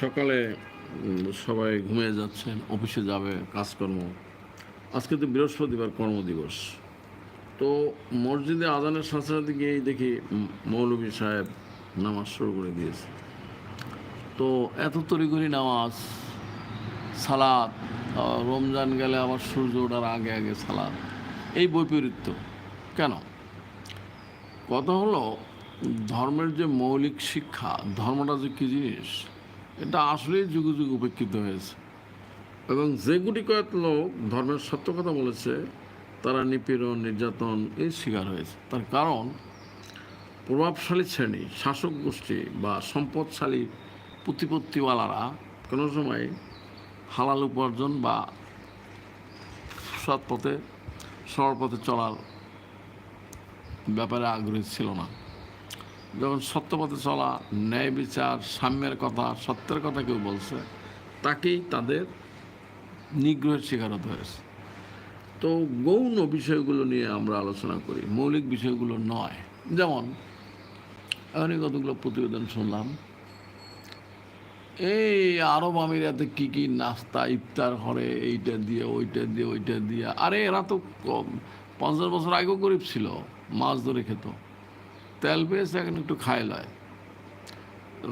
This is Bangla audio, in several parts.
সকালে সবাই ঘুমিয়ে যাচ্ছেন, অফিসে যাবে, কাজকর্ম। আজকে তো বৃহস্পতিবার কর্মদিবস। তো মসজিদে আজানের সাথে সাথে গিয়েই দেখি মৌলভী সাহেব নামাজ শুরু করে দিয়েছে। তো এত তড়িঘড়ি নামাজ সালাদ রমজান গেলে আবার সূর্য ওঠার আগে আগে সালাদ এই বৈপরীত্য। কেন? কথা হলো, ধর্মের যে মৌলিক শিক্ষা, ধর্মটা যে কী জিনিস এটা আসলেই যুগে যুগে উপেক্ষিত হয়েছে। এবং যে গুটি কয়েক লোক ধর্মের সত্য কথা বলেছে, তারা নিপীড়ন, নির্যাতন এর শিকার হয়েছে। তার কারণ, প্রভাবশালী শ্রেণি, শাসক গোষ্ঠী বা সম্পদশালী প্রতিপত্তিওয়ালারা কোনো সময় হালাল উপার্জন বা সৎ পথে, সরল পথে চলার ব্যাপারে আগ্রহী ছিল না। যখন সত্য পথে চলা, ন্যায় বিচার, সাম্যের কথা, সত্যের কথা কেউ বলছে, তাকেই তাদের নিগ্রহের শিকার হতে হয়েছে। তো গৌণ বিষয়গুলো নিয়ে আমরা আলোচনা করি, মৌলিক বিষয়গুলো নয়। যেমন এখনই কতগুলো প্রতিবেদন শুনলাম, এই আরব আমিরাতে কি কি নাস্তা ইফতার করে, এইটা দিয়ে, ওইটা দিয়ে ওইটা দিয়ে, আরে এরা তো পঞ্চাশ বছর আগেও গরিব ছিল, মাছ ধরে খেত। তেল পেয়েছে, এখন একটু খায় লয়।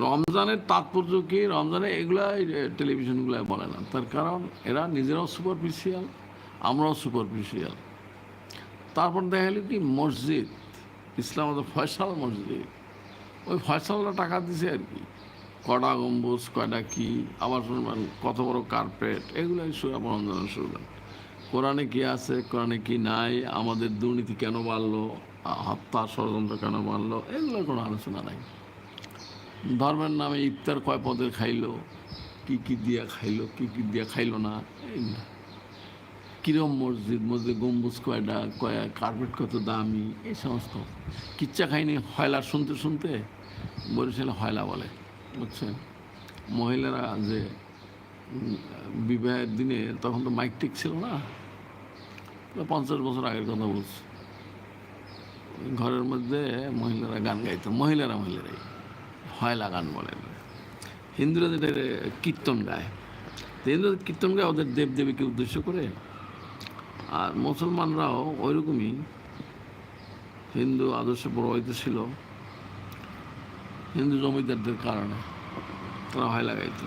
রমজানের তাৎপর্য কি? রমজানে এগুলা টেলিভিশনগুলো বলে না। তার কারণ, এরা নিজেরাও সুপারফিশিয়াল আমরাও সুপারফিশিয়াল তারপর দেখা গেল কি? মসজিদ, ইসলাম ফয়সাল মসজিদ। ওই ফয়সালরা টাকা দিছে আর কি। কটা গম্বুজ কয়টা কি, আবার শুনবেন, কত বড় কার্পেট এগুলোই রমজানের শুনবেন কোরআনে কি আছে, কোরআনে কি নাই, আমাদের দুর্নীতি কেন বাড়লো? হত্যা ষড়যন্ত্র কেন বাড়লো এগুলোর কোনো আলোচনা নাই। ধর্মের নামে ইফতার কয় পদের খাইলো? কি কি দিয়া খাইলো? কি কি দিয়া খাইলো না? এইগুলো কিরম মসজিদ? মসজিদ গম্বুজ কয়টা কয়া কার্পেট কত দামি? এই সমস্ত। কিচ্ছা খাইনি, হয়লা শুনতে শুনতে? বরিশালে হয়লা বলে, বুঝছেন? মহিলারা যে বিবাহের দিনে তখন তো মাইক টিক ছিল না? পঞ্চাশ বছর আগের কথা বলছি। ঘরের মধ্যে মহিলারা গান গাইতো, মহিলারা মহিলারাই, হয়লা গান বলে হিন্দুরা যেটা, কীর্তন গায়। হিন্দুরা কীর্তন গায়, ওদের দেবদেবীকে উদ্দেশ্য করে। আর মুসলমানরাও ওইরকমই, হিন্দু আদর্শ প্রভাবিত ছিল। হিন্দু জমিদারদের কারণে তারা হয়লা গাইত।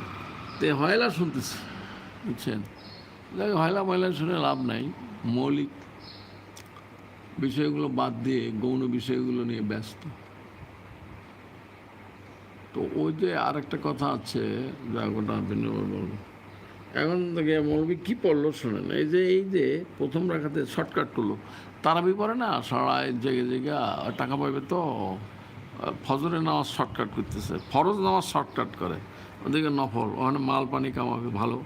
তো হয়লা শুনতেছে, বুঝছেন? হয়লা ময়লা শুনে লাভ নাই। মৌলিক বিষয়গুলো বাদ দিয়ে, গৌণ বিষয়গুলো নিয়ে ব্যস্ত। তো ওই যে আরেকটা কথা আছে যা গোটা ভিন্নভাবে বলব এখন থেকে মৌলবী কী পড়ল শোনেন, এই যে এই যে প্রথম রাখাতে শর্টকাট করল তারাবি পরে না? সরাই জেগে জেগে টাকা পাবে তো ফজরে নামাজ শর্টকাট করতেছে, ফরজ নামাজ শর্টকাট করে। ওদিকে নফল, ওখানে মাল পানি কামাবে, ভালো।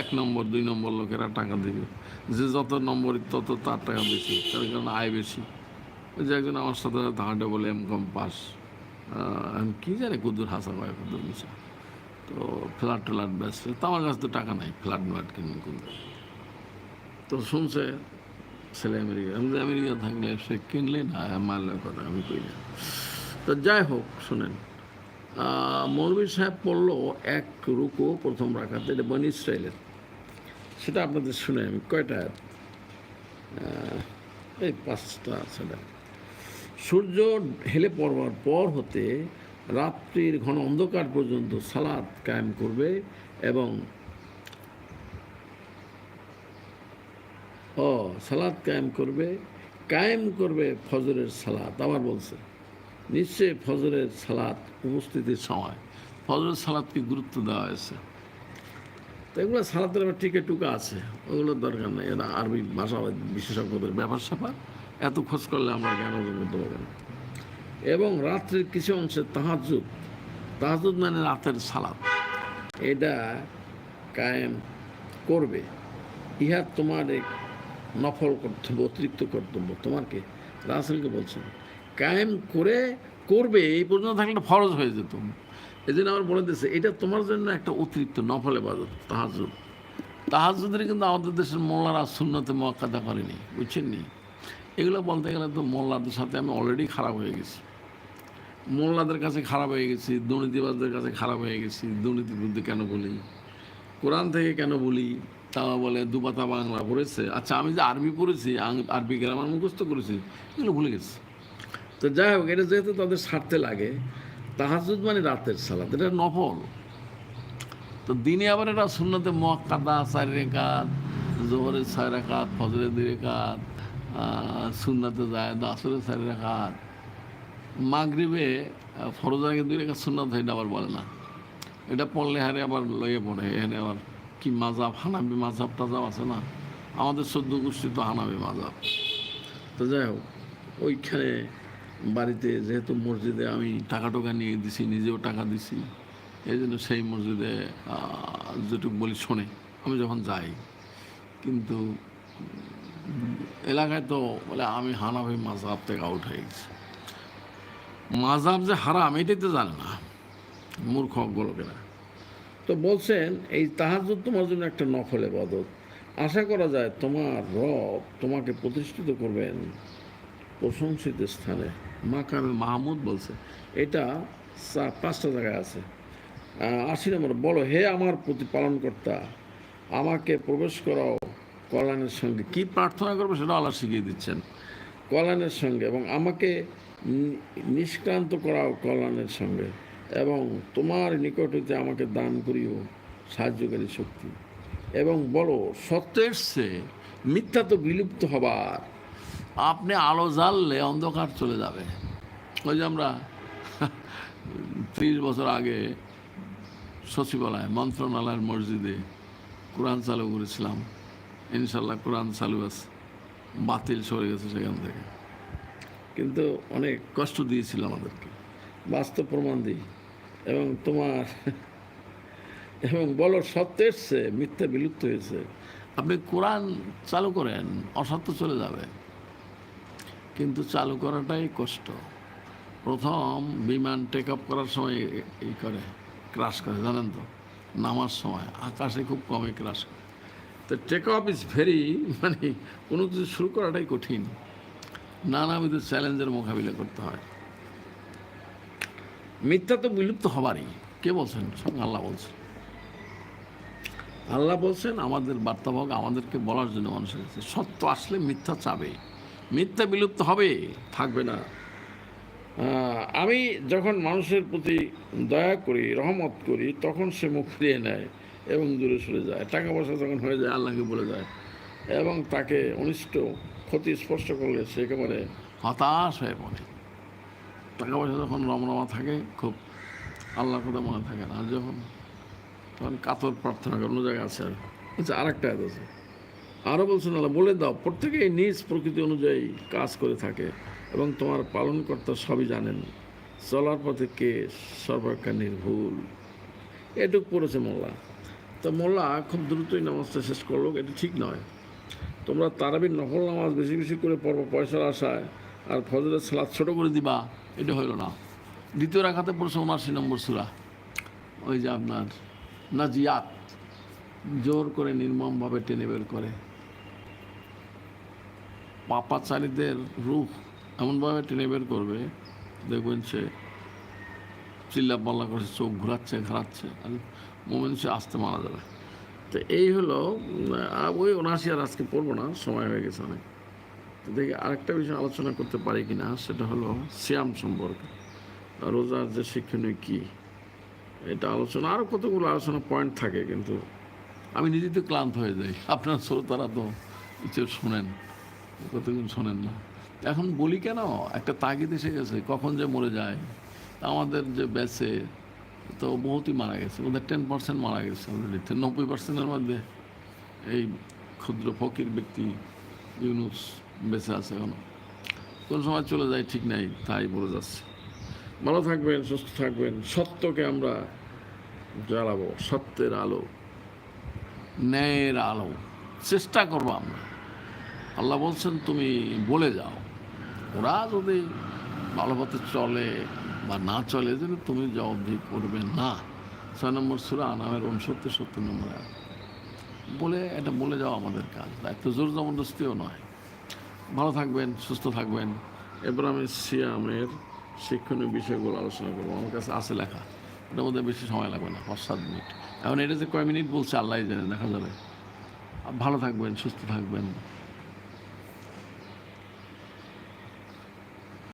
এক নম্বর, দুই নম্বর লোকেরা টাকা দেবে। যে যত নম্বর তত তার টাকা বেশি, তার কারণে আয় বেশি। ওই যে একজন আমার সাথে হাঁটে বলে এম কম পাস আমি কী জানি কুদুর হাসা কয় কুদুর মিশা। তো ফ্ল্যাট ট্ল্যাট বেসছে তো আমার কাছে তো টাকা নাই, ফ্ল্যাট ফ্ল্যাট কিনবে কুদুর তো শুনছে ছেলে আমেরিকা, আমি আমেরিকা থাকলে সে কিনলে না, মারলে কথা আমি কই না। তো যাই হোক, শোনেন মৌলবী সাহেব পড়ল এক রুকু প্রথম রাখাতে, এটা বনি ইসরায়েলের। সেটা আপনাদের শুনে আমি কয়টা এই পাঁচটা সেটা সূর্য হেলে পড়বার পর হতে রাত্রির ঘন অন্ধকার পর্যন্ত সালাদ কায়েম করবে এবং ও, সালাদ কায়েম করবে কায়েম করবে ফজরের সালাত আবার বলছে, নিশ্চয়ই ফজরের সালাত উপস্থিতির সময়। ফজরের সালাদকে গুরুত্ব দেওয়া হয়েছে। তো এগুলো সালাতের আবার টিকে টুকা আছে, ওগুলোর দরকার নেই। এরা আরবি ভাষা বিশেষজ্ঞদের ব্যাপার স্যাপার। এত খোঁজ করলে আমরা জ্ঞান অর্জন করতে পারব না? এবং রাত্রির কিছু অংশে তাহাজুদ তাহাজুদ মানে রাতের সালাদ এটা কায়েম করবে। ইহা তোমার এক নফল কর্তব্য, অতিরিক্ত কর্তব্য। তোমাকে রাসেলকে বলছেন কায়েম করে করবে, এই পর্যন্ত থাকলে ফরজ হয়ে যেত। এই জন্য আমার বলে দিচ্ছে এটা তোমার জন্য একটা অতিরিক্ত নফল এবাদত তাহাজুদ তাহাজুদের কিন্তু আমাদের দেশের মোল্লারা শূন্যতে মক্কাদা করেনি, বুঝছেন নি? এগুলো বলতে গেলে তো মোল্লাদের সাথে আমি অলরেডি খারাপ হয়ে গেছি। মোল্লাদের কাছে খারাপ হয়ে গেছি, দুর্নীতিবাজদের কাছে খারাপ হয়ে গেছি, দুর্নীতির বিরুদ্ধে কেন বলি? কোরআন থেকে কেন বলি? তারা বলে, দুপাতা বাংলা পড়েছে। আচ্ছা আমি যে আরবি পড়েছি আরবি গ্রামার মুখস্থ করেছি, এগুলো ভুলে গেছি। তো যাই হোক, এটা যেহেতু তাদের স্বার্থে লাগে তাহাজুদ মানে রাতের সালাত, এটা নফল। তো দিনে আবার এটা শূন্যতে মক্কাদা চার রেখাত জোহরের ছয় রেখাত ফজরের দুই রেখাত সুন্নাতে যায় দাসরের চার রেখাত মাগরিবে ফরজ আগে দুই রেখা সুন্নাত এটা আবার বলে না। এটা পড়লে হারে আবার লইয়ে পড়ে, এখানে আবার কি মাজাব, হানাবি মাজাব টাজাব আছে না? আমাদের সদ্য গোষ্ঠী তো হানাবি মাজাব। তো যাই হোক, ওইখানে বাড়িতে যেহেতু মসজিদে আমি টাকা টোকা নিয়ে দিছি, নিজেও টাকা দিছি, এই জন্য সেই মসজিদে যেটুকু বলি শোনে, আমি যখন যাই, কিন্তু এলাকায় তো বলে আমি হানাবি মাজাব থেকে আউট হয়ে গেছি। মাজাব যে হারাম, এটাই তো জানে না, মূর্খ, গোলকেরা। তো বলছেন, এই তাহাজুদ তোমার জন্য একটা নফল এবাদত আশা করা যায় তোমার রব তোমাকে প্রতিষ্ঠিত করবেন। প্রশংসিত স্থানে। মাকামে মাহমুদ বলছে, এটা পাঁচটা জায়গায় আছে। আশি নম্বর বলো, হে আমার প্রতিপালনকর্তা আমাকে প্রবেশ করাও কল্যাণের সঙ্গে। কি প্রার্থনা করবে সেটা আল্লাহ শিখিয়ে দিচ্ছেন। কল্যাণের সঙ্গে এবং আমাকে নিষ্ক্রান্ত করাও কল্যাণের সঙ্গে। এবং তোমার নিকট হইতে আমাকে দান করিও সাহায্যকারী শক্তি। এবং বলো সত্য এসছে মিথ্যা তো বিলুপ্ত হবার আপনি আলো জ্বাললে অন্ধকার চলে যাবে। ওই যে আমরা ত্রিশ বছর আগে সচিবালয়, মন্ত্রণালয়ের মসজিদে কোরআন চালু করেছিলাম। ইনশাল্লাহ কোরআন চালু আছে বাতিল সরে গেছে সেখান থেকে। কিন্তু অনেক কষ্ট দিয়েছিল আমাদেরকে। বাস্তব প্রমাণ দিই। এবং তোমার, এবং বলো সত্য এসছে মিথ্যা বিলুপ্ত হয়েছে। আপনি কোরআন চালু করেন, অসত্য চলে যাবে। কিন্তু চালু করাটাই কষ্ট। প্রথম বিমান টেক আপ করার সময় এই করে ক্রাশ করে, জানেন তো? নামার সময়, আকাশে খুব কমই ক্রাশ করে। তো টেক অফ ইজ ভেরি মানে কোনো কিছু শুরু করাটাই কঠিন। নানাবিধ চ্যালেঞ্জের মোকাবিলা করতে হয়। মিথ্যা তো বিলুপ্ত হবারই। কে বলছেন? স্বয়ং আল্লাহ বলছেন। আল্লাহ বলছেন, আমাদের বার্তাবাহক আমাদেরকে বলার জন্য মানুষের সত্য আসলে মিথ্যা চাবে। মিথ্যা বিলুপ্ত হবে, থাকবে না। আমি যখন মানুষের প্রতি দয়া করি, রহমত করি, তখন সে মুখ ফিরিয়ে নেয় এবং দূরে সরে যায়। টাকা পয়সা যখন হয়ে যায়, আল্লাহকে বলে যায় এবং তাকে অনিষ্ট, ক্ষতি স্পষ্ট করলে সে একেবারে হতাশ হয়ে পড়ে। টাকা পয়সা যখন রমরমা থাকে, খুব আল্লাহ কথা মনে থাকে না। যখন তখন কাতর প্রার্থনা করে, অন্য জায়গায় আছে আর আচ্ছা আরেকটা আছে। আরও বলছেন আল্লাহ, বলে দাও, প্রত্যেকেই নিজ প্রকৃতি অনুযায়ী কাজ করে থাকে এবং তোমার পালনকর্তা সবই জানেন। চলার পথে কে? সর্বাপেক্ষা নির্ভুল। এটুক পড়েছে মোল্লা। তো মোল্লা খুব দ্রুতই নামাজটা শেষ করল, এটা ঠিক নয়। তোমরা তারাবির নকল নামাজ বেশি বেশি করে পড়ব পয়সার আশায়, আর ফজরের সালাদ ছোটো করে দিবা, এটা হইল না। দ্বিতীয় রাখাতে পড়ছে উনাশি নম্বর সুরা। ওই যে আপনার নাজিয়াত, জোর করে নির্মমভাবে টেনে বের করে। পাপাচারীদের রূপ এমনভাবে টেনে বের করবে, দেখবেন সে চিল্লা পাল্লা করছে চোখ ঘোরাচ্ছে, ঘাড়াচ্ছে, আর মোমেন্ট সে আসতে মারা যাবে। তো এই হলো ওই উনআশি আর আজকে পড়ব না, সময় হয়ে গেছে অনেক। তো দেখি আরেকটা বিষয় আলোচনা করতে পারি কি না সেটা হলো শ্যাম সম্পর্কে। রোজার যে শিক্ষণীয় কী, এটা আলোচনা আরও কতগুলো আলোচনা পয়েন্ট থাকে, কিন্তু আমি নিজে তো ক্লান্ত হয়ে যাই। আপনার শ্রোতারা তো কিছু শোনেন। কতক্ষণ শোনেন না। এখন বলি কেন? একটা তাগিদ এসে গেছে, কখন যে মরে যায়। আমাদের যে ব্যাচে তো বহুতই মারা গেছে, ওদের টেন পার্সেন্ট মারা গেছে অলরেডি নব্বই পার্সেন্টের মধ্যে এই ক্ষুদ্র ফকির ব্যক্তি ইউনুস বেঁচে আছে এখনও। কোন সময় চলে যায় ঠিক নাই, তাই বলে যাচ্ছে। ভালো থাকবেন, সুস্থ থাকবেন। সত্যকে আমরা জ্বালাবো সত্যের আলো, ন্যায়ের আলো। চেষ্টা করব আমরা। আল্লাহ বলছেন, তুমি বলে যাও। ওরা যদি ভালো পথে চলে বা না চলে যদি তুমি জবাবদি করবে না। ছয় নম্বর সুরা নামের উনসত্তর, সত্তর নম্বর বলে, এটা বলে যাও আমাদের কাজ। এত জোর জবরদস্তিও নয়। ভালো থাকবেন, সুস্থ থাকবেন। এবার আমি সিয়ামের শিক্ষণীয় বিষয়গুলো আলোচনা করব। আমার কাছে আছে লেখা। এটার মধ্যে বেশি সময় লাগবে না, পাঁচ সাত মিনিট। এখন এটা যে কয় মিনিট বলছে আল্লাহ জানে, দেখা যাবে। ভালো থাকবেন, সুস্থ থাকবেন।